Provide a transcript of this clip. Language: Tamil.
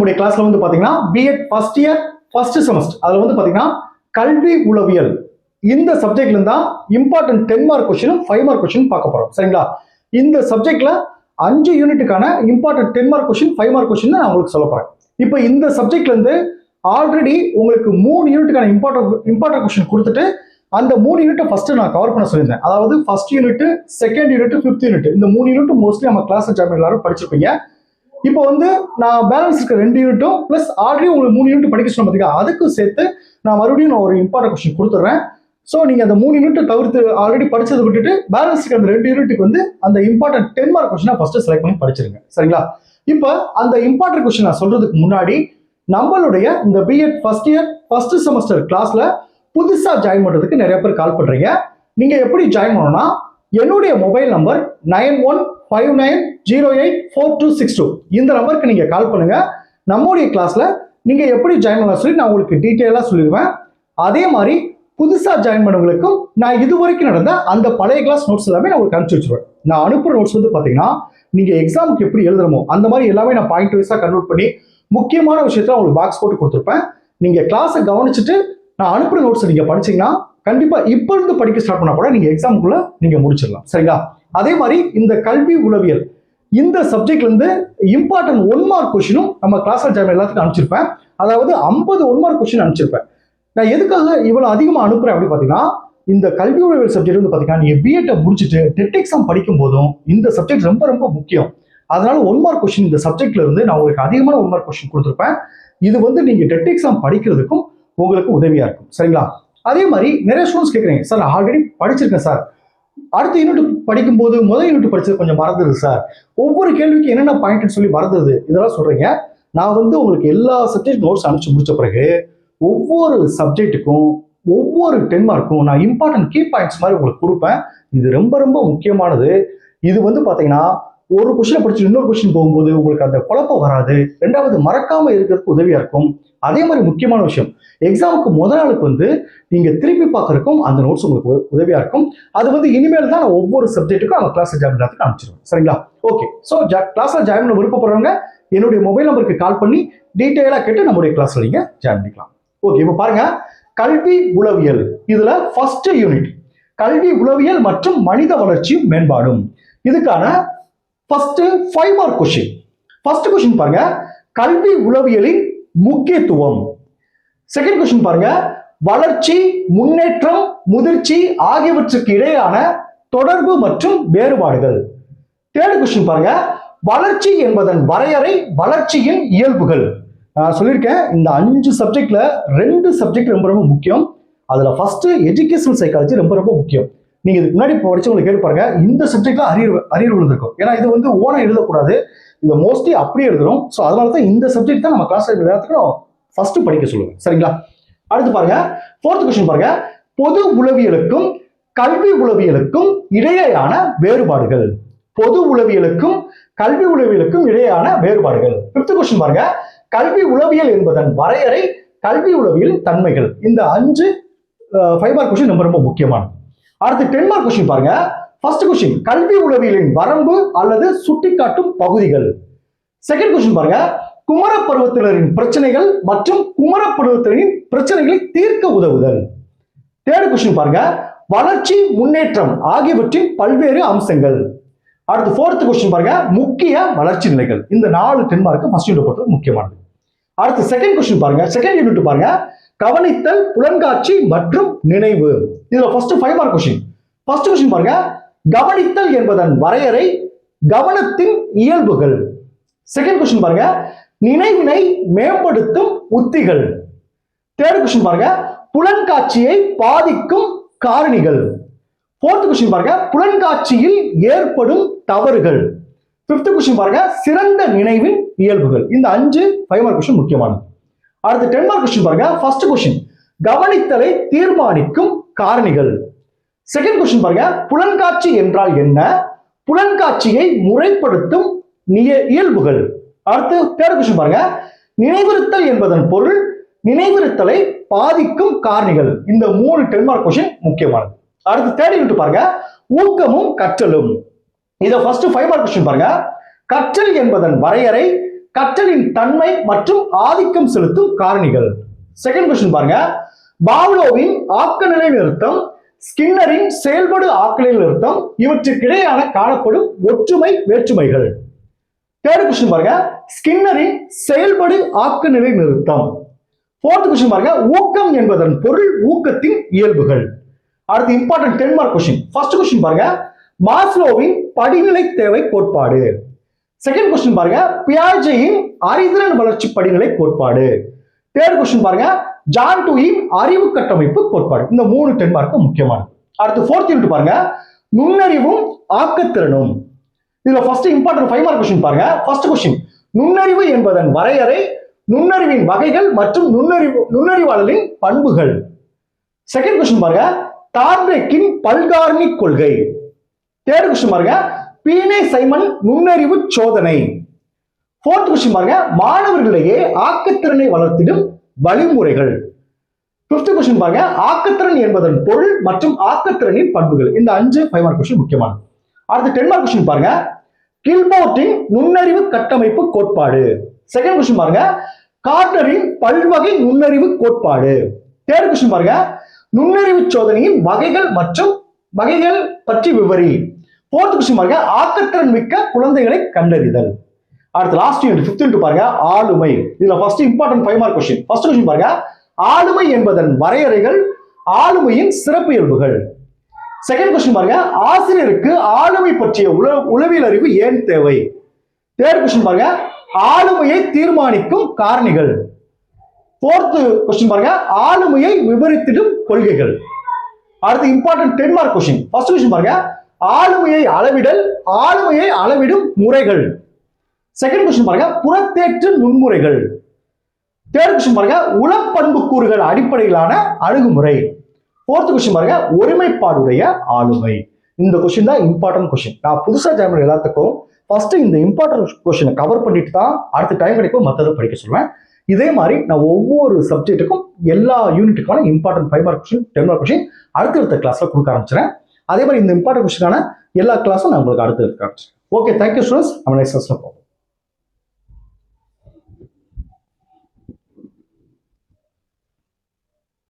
உடைய கிளாஸ்ல வந்து பாத்தீங்கன்னா B Ed first year first semester அதுல வந்து பாத்தீங்கன்னா கல்வி உளவியல். இந்த சப்ஜெக்ட்ல இருந்தா இம்பார்ட்டன்ட் டென் மார்க் கொஸ்டினும் ஃபைவ் மார்க் கொஸ்டின் பார்க்க போறோம். சரிங்களா? இந்த சப்ஜெக்ட்ல அஞ்சு யூனிட்டுக்கான important ten mark question five mark question நான் உங்களுக்கு சொல்ல போறேன். இப்போ இந்த சப்ஜெக்ட்ல இருந்து ஆல்ரெடி உங்களுக்கு மூணு யூனிட்டுக்கான இம்பார்ட்டன்ட் இம்பார்ட்டன்ட் கொஸ்டின் கொடுத்துட்டு அந்த மூணு யூனிட்டை ஃபர்ஸ்ட் நான் கவர் பண்ண சொல்லியிருந்தேன். அதாவது first unit second unit fifth unit இந்த மூணு யூனிட் மோஸ்ட்லி நம்ம கிளாஸ் ஜாமின் எல்லாரும் படிச்சிருப்பீங்க. இப்போ வந்து நான் பேலன்ஸ் இருக்க ரெண்டு யூனிட்டும் ப்ளஸ் ஆல்ரெடி உங்களுக்கு மூணு யூனிட் படிக்க சொன்ன பார்த்தீங்க அதுக்கும் சேர்த்து நான் மறுபடியும் நான் ஒரு இம்பார்ட்டன்ட் கொஸ்டின் கொடுத்துட்றேன். ஸோ நீங்கள் அந்த மூணு யூனிட் தவிர்த்து ஆல்ரெடி படிச்சதை விட்டுட்டு பேலன்ஸ் இருக்க அந்த ரெண்டு யூனிட்டுக்கு வந்து அந்த இம்பார்ட்டன்ட் டென் மார்க் கொஸ்டினை ஃபஸ்ட்டு செலக்ட் பண்ணி படிச்சிருங்க. சரிங்களா? இப்போ அந்த இம்பார்ட்டன்ட் கொஸ்டின் நான் சொல்றதுக்கு முன்னாடி நம்மளுடைய இந்த B Ed first year first semester கிளாஸில் புதுசாக ஜாயின் பண்ணுறதுக்கு நிறைய பேர் கால் பண்ணுறீங்க நீங்கள் எப்படி ஜாயின் பண்ணணும்னா என்னுடைய mobile number nine one five nine zero eight four two six two இந்த நம்பருக்கு நீங்கள் கால் பண்ணுங்கள் நம்முடைய கிளாஸில் நீங்கள் எப்படி ஜாயின் பண்ணலாம் சொல்லி நான் உங்களுக்கு டீட்டெயிலாக சொல்லிடுவேன். அதே மாதிரி புதுசாக ஜாயின் பண்ணவங்களுக்கும் நான் இது வரைக்கும் நடந்த அந்த பழைய கிளாஸ் நோட்ஸ் எல்லாமே நான் உங்களுக்கு அனுப்பிச்சு வச்சுருவேன். நான் அனுப்புகிற நோட்ஸ் வந்து பார்த்தீங்கன்னா நீங்கள் எக்ஸாமுக்கு எப்படி எழுதுறமோ அந்த மாதிரி எல்லாமே நான் பாயிண்ட் வைஸாக கன்வெர்ட் பண்ணி முக்கியமான விஷயத்தில் உங்களுக்கு பாக்ஸ் போட்டு கொடுத்துருப்பேன். நீங்கள் கிளாஸை கவனிச்சுட்டு நான் அனுப்புகிற நோட்ஸ் நீங்கள் படிச்சிங்கன்னா கண்டிப்பாக இப்போ இருந்து படிக்க ஸ்டார்ட் பண்ணால் கூட நீங்கள் எக்ஸாமுக்குள்ளே நீங்கள் முடிச்சிடலாம். சரிங்களா? அதே மாதிரி இந்த கல்வி உளவியல். இந்த சப்ஜெக்ட்லேருந்து இம்பார்ட்டன்ட் ஒன் மார்க் கொஷினும் நம்ம கிளாஸ் ஜாம் எல்லாத்துக்கும் அனுப்பிச்சிருப்பேன். அதாவது ஐம்பது ஒன் மார்க் கொஷின் அனுப்பிச்சிருப்பேன். நான் எதுக்காக இவ்வளோ அதிகமாக அனுப்புகிறேன் அப்படின்னு பார்த்தீங்கன்னா இந்த கல்வி உளவியல் சப்ஜெக்ட் வந்து பார்த்தீங்கன்னா நீங்கள் பிஎட்டை முடிச்சுட்டு டெட் எக்ஸாம் படிக்கும் போதும் இந்த சப்ஜெக்ட் ரொம்ப ரொம்ப முக்கியம். அதனால ஒன் மார்க் கொஸ்டின் இந்த சப்ஜெக்ட்ல இருந்து நான் உங்களுக்கு அதிகமான ஒன் மார்க் கொஸ்டின் கொடுத்துருப்பேன். இது வந்து நீங்கள் டெட் எக்ஸாம் படிக்கிறதுக்கும் உங்களுக்கு உதவியாக இருக்கும். சரிங்களா? அதே மாதிரி நிறைய ஸ்டூடெண்ட்ஸ் கேட்குறீங்க சார் ஆல்ரெடி படிச்சிருக்கேன் சார். அடுத்த யூனிட் படிக்கும்போது முதல் யூனிட் படிச்சது கொஞ்சம் மறந்துது சார் ஒவ்வொரு கேள்விக்கு என்னென்ன பாயிண்ட்னு சொல்லி மறந்துது இதெல்லாம் சொல்றீங்க. நான் வந்து உங்களுக்கு எல்லா சப்ஜெக்ட் நோட்ஸ் அனுப்பிச்சு முடிச்ச பிறகு ஒவ்வொரு சப்ஜெக்ட்டுக்கும் ஒவ்வொரு டென் மார்க்கும் நான் இம்பார்ட்டன்ட் கீ பாயிண்ட்ஸ் மாதிரி உங்களுக்கு கொடுப்பேன். இது ரொம்ப ரொம்ப முக்கியமானது. இது வந்து பார்த்தீங்கன்னா ஒரு கொஸ்டினை படிச்சு இன்னொரு கொஸ்டின் போகும்போது உங்களுக்கு அந்த குழப்பம் வராது. ரெண்டாவது மறக்காம இருக்கிறதுக்கு உதவியா இருக்கும். அதே மாதிரி முக்கியமான விஷயம் எக்ஸாமுக்கு முத நாளுக்கு வந்து நீங்க திருப்பி பார்க்கறக்கும் அந்த நோட்ஸ் உங்களுக்கு உதவியாக உதவியா இருக்கும். அது வந்து இனிமேல் தான் நான் ஒவ்வொரு சப்ஜெக்ட்டுக்கும் நம்ம கிளாஸ் ஜாயின் பண்ணுறதுக்கு அனுப்பிச்சிருவேன் சரிங்களா? ஓகே ஸோ கிளாஸ்ல ஜாயின் பண்ண விருப்பப்படுறவங்க என்னுடைய மொபைல் நம்பருக்கு கால் பண்ணி டீட்டெயிலாக கேட்டு நம்முடைய கிளாஸ்ல நீங்க ஜாயின் பண்ணிக்கலாம். ஓகே இப்போ பாருங்க. கல்வி உளவியல். இதுல ஃபர்ஸ்ட் யூனிட் கல்வி உளவியல் மற்றும் மனித வளர்ச்சியும் மேம்பாடும். இதுக்கான first five mark question first question பாருங்க. கல்வி உளவியலின் முக்கியத்துவம். செகண்ட் கொஸ்டின் பாருங்க. வளர்ச்சி முன்னேற்றம் முதிர்ச்சி ஆகியவற்றுக்கு இடையான தொடர்பு மற்றும் வேறுபாடுகள். தேர்ட் கொஸ்டின் பாருங்க. வளர்ச்சி என்பதன் வரையறை வளர்ச்சியின் இயல்புகள். நான் சொல்லியிருக்கேன். இந்த அஞ்சு சப்ஜெக்ட்ல ரெண்டு சப்ஜெக்ட் ரொம்ப ரொம்ப முக்கியம். அதுல ஃபர்ஸ்ட் எஜுகேஷனல் சைக்காலஜி ரொம்ப ரொம்ப முக்கியம். நீங்க இதுக்கு முன்னாடி படிச்சவங்களை கேட்டு பாருங்க. இந்த சப்ஜெக்ட்ல அரியர் அரியர் விழுந்திருக்கும் ஏன்னா இது வந்து ஓனா எழுதக்கூடாது. இது மோஸ்ட்லி அப்படியே எழுதுறோம். ஸோ அதனால தான் இந்த சப்ஜெக்ட் தான் நம்ம கிளாஸ் எல்லாத்துக்கும் ஃபர்ஸ்ட் படிக்க சொல்லுவேன். சரிங்களா? அடுத்து பாருங்க. ஃபோர்த் கொஸ்டின் பாருங்க. பொது உளவியலுக்கும் கல்வி உளவியலுக்கும் இடையேயான வேறுபாடுகள். பொது உளவியலுக்கும் கல்வி உளவியலுக்கும் இடையேயான வேறுபாடுகள். பிப்த் கொஸ்டின் பாருங்க. கல்வி உளவியல் என்பதன் வரையறை கல்வி உளவியல் தன்மைகள். இந்த அஞ்சு ஃபைவ் கொஸ்டின் ரொம்ப ரொம்ப முக்கியமானது. அடுத்து டென் மார்க் கொஸ்டின் பாருங்க. ஃபர்ஸ்ட் கொஸ்டின் கல்வி உளவியலின் வரம்பு அல்லது சுட்டிக்காட்டும் பகுதிகள். செகண்ட் கொஸ்டின் பாருங்க. குமர பருவத்தினரின் பிரச்சனைகள் மற்றும் குமர பருவத்தினரின் பிரச்சனைகளை தீர்க்க உதவுதல். தேர்ட் கொஸ்டின் பாருங்க. வளர்ச்சி முன்னேற்றம் ஆகியவற்றின் பல்வேறு அம்சங்கள். அடுத்து ஃபோர்த் கொஸ்டின் பாருங்க. முக்கிய வளர்ச்சி நிலைகள். இந்த நாலு டென் மார்க்கு ஃபர்ஸ்ட் யூனிட் பொறுத்தவரை முக்கியமானது. அடுத்து செகண்ட் கொஸ்டின் பாருங்க. செகண்ட் யூனிட் பாருங்க. கவனித்தல் புலன்காட்சி மற்றும் நினைவு. இதுல first five mark question first question பாருங்க. கவனித்தல் என்பதன் வரையறை கவனத்தின் இயல்புகள். செகண்ட் கொஸ்டின் பாருங்க. நினைவினை மேம்படுத்தும் உத்திகள். தேர்ட் கொஸ்டின் பாருங்க. புலன்காட்சியை பாதிக்கும் காரணிகள். ஃபோர்த் கொஸ்டின் பாருங்க. புலன்காட்சியில் ஏற்படும் தவறுகள். ஃபிஃப்த் கொஸ்டின் பாருங்க. சிறந்த நினைவின் இயல்புகள். இந்த அஞ்சு ஃபைவ் மார்க் கொஸ்டின் முக்கியமானது. அடுத்து டென் மார்க் கொஸ்டின் பாருங்க. ஃபர்ஸ்ட் கொஸ்டின் கவனித்தலை தீர்மானிக்கும் காரணிகள். செகண்ட் கொஸ்டின் பாருங்க. புலன்காட்சி என்றால் என்ன? புலன்காட்சியை முறைப்படுத்தும் நிய- இயல்புகள். அடுத்து தேர்ட் கொஸ்டின் பாருங்க. நினைவிருத்தல் என்பதன் பொருள் நினைவிருத்தலை பாதிக்கும் காரணிகள். இந்த மூணு டென் மார்க் கொஸ்டின் முக்கியமானது. அடுத்து தேர்ட் யூனிட் பாருங்க. ஊக்கமும் கற்றலும். இதை ஃபர்ஸ்ட் ஃபைவ் மார்க் கொஸ்டின் பாருங்க. கற்றல் என்பதன் வரையறை கற்றலின் தன்மை மற்றும் ஆதிக்கம் செலுத்தும் காரணிகள். செகண்ட் கொஸ்டின் பாருங்க. பாவ்லோவின் ஆக்கநிலை நிறுத்தம் ஸ்கின்னரின் செயல்படு ஆக்கநிலை நிறுத்தம் இவற்றுக்கிடையான காணப்படும் ஒற்றுமை வேற்றுமைகள். தேர்ட் கொஸ்டின் பாருங்க. ஸ்கின்னரின் செயல்படு ஆக்கநிலை நிறுத்தம் ஃபோர்த் கொஸ்டின் பாருங்க. ஊக்கம் என்பதன் பொருள் ஊக்கத்தின் இயல்புகள். அடுத்து important ten mark question first question பாருங்க. மாஸ்லோவின் படிநிலை தேவை கோட்பாடு. செகண்ட் கொஸ்டின் பாருங்க. பியாஜேயின் அறிதிறன் வளர்ச்சி படிநிலை கோட்பாடு. தேர்ட் கொஸ்டின் பாருங்க. ஜான் டூயின் அறிவு கட்டமைப்பு கோட்பாடு. இந்த மூணு டென் மார்க்கு முக்கியமானது. அடுத்து ஃபோர்த் யூனிட் பாருங்க. நுண்ணறிவும் ஆக்கத்திறனும். இதுல first important five mark question பாருங்க. ஃபர்ஸ்ட் கொஸ்டின் நுண்ணறிவு என்பதன் வரையறை நுண்ணறிவின் வகைகள் மற்றும் நுண்ணறிவு நுண்ணறிவாளரின் பண்புகள். செகண்ட் கொஸ்டின் பாருங்க. டார்பெக்கின் பல்கார்னிக் கொள்கை. தேர்ட் கொஸ்டின் பாருங்க. பீனே சைமன் நுண்ணறிவு சோதனை. ஃபோர்த் கொஸ்டின் பாருங்க. மாணவர்களிடையே ஆக்கத்திறனை வளர்த்திடும் வழிமுறைகள். பிப்த் கொஸ்டின் பாருங்க. ஆக்கத்திறன் என்பதன் பொருள் மற்றும் ஆக்கத்திறனின் பண்புகள். இந்த அஞ்சு ஃபைவ் மார்க் கொஸ்டின் முக்கியமானது. அடுத்து டென் மார்க் கொஸ்டின் பாருங்க. கில்போர்ட்டின் நுண்ணறிவு கட்டமைப்பு கோட்பாடு. செகண்ட் கொஸ்டின் பாருங்க. கார்டரின் பல்வகை நுண்ணறிவு கோட்பாடு. தேர்ட் கொஸ்டின் பாருங்க. நுண்ணறிவு சோதனையின் வகைகள் மற்றும் வகைகள் பற்றி விவரி. ஃபோர்த் கொஸ்டின் பாருங்க. ஆக்கத்திறன் மிக்க குழந்தைகளை கண்டறிதல். அடுத்து லாஸ்ட் யூனிட் ஃபிஃப்த் யூனிட் பாருங்க. ஆளுமை. இதுல first important five mark question first question பாருங்க. ஆளுமை என்பதன் வரையறைகள் ஆளுமையின் சிறப்பு இயல்புகள் செகண்ட் கொஸ்டின் பாருங்க. ஆசிரியருக்கு ஆளுமை பற்றிய உள உளவியல் அறிவு ஏன் தேவை? தேர்ட் கொஸ்டின் பாருங்க. ஆளுமையை தீர்மானிக்கும் காரணிகள். ஃபோர்த்து கொஸ்டின் பாருங்க. ஆளுமையை விவரித்திடும் கொள்கைகள். அடுத்து important ten mark question first question பாருங்க. ஆளுமையை அளவிடல் ஆளுமையை அளவிடும் முறைகள். செகண்ட் கொஸ்டின் பாருங்க புறத்தேற்று முன்முறைகள் தேர்ட் கொஸ்டின் பாருங்க உளப்பண்புக்கூறுகள் அடிப்படையிலான அணுகுமுறை. ஃபோர்த் கொஸ்டின் பாருங்க ஒருமைப்பாடுடைய ஆளுமை. இந்த கொஸ்டின் தான் இம்பார்ட்டன்ட் கொஸ்டின் நான் புதுசாக ஜாயின் எல்லாத்துக்கும் ஃபர்ஸ்ட் இந்த இம்பார்ட்டன்ட் கொஸ்டினை கவர் பண்ணிட்டு தான் அடுத்த டைம் கிடைக்கும் மற்றதை படிக்க சொல்லுவேன் இதே மாதிரி நான் ஒவ்வொரு சப்ஜெக்ட்டுக்கும் எல்லா யூனிட்டுக்கான important five mark question ten mark question அடுத்தடுத்த கிளாஸில் கொடுக்க ஆரம்பிச்சிடறேன். அதே மாதிரி இந்த இம்பார்ட்டன்ட் கொஸ்டினான எல்லா கிளாஸும் நான் உங்களுக்கு அடுத்து காமிச்சிருக்கேன் ஓகே தேங்க்யூ ஸ்டூடெண்ட்ஸ் நம்ம நெக்ஸ்ட் கிளாஸில் பார்ப்போம்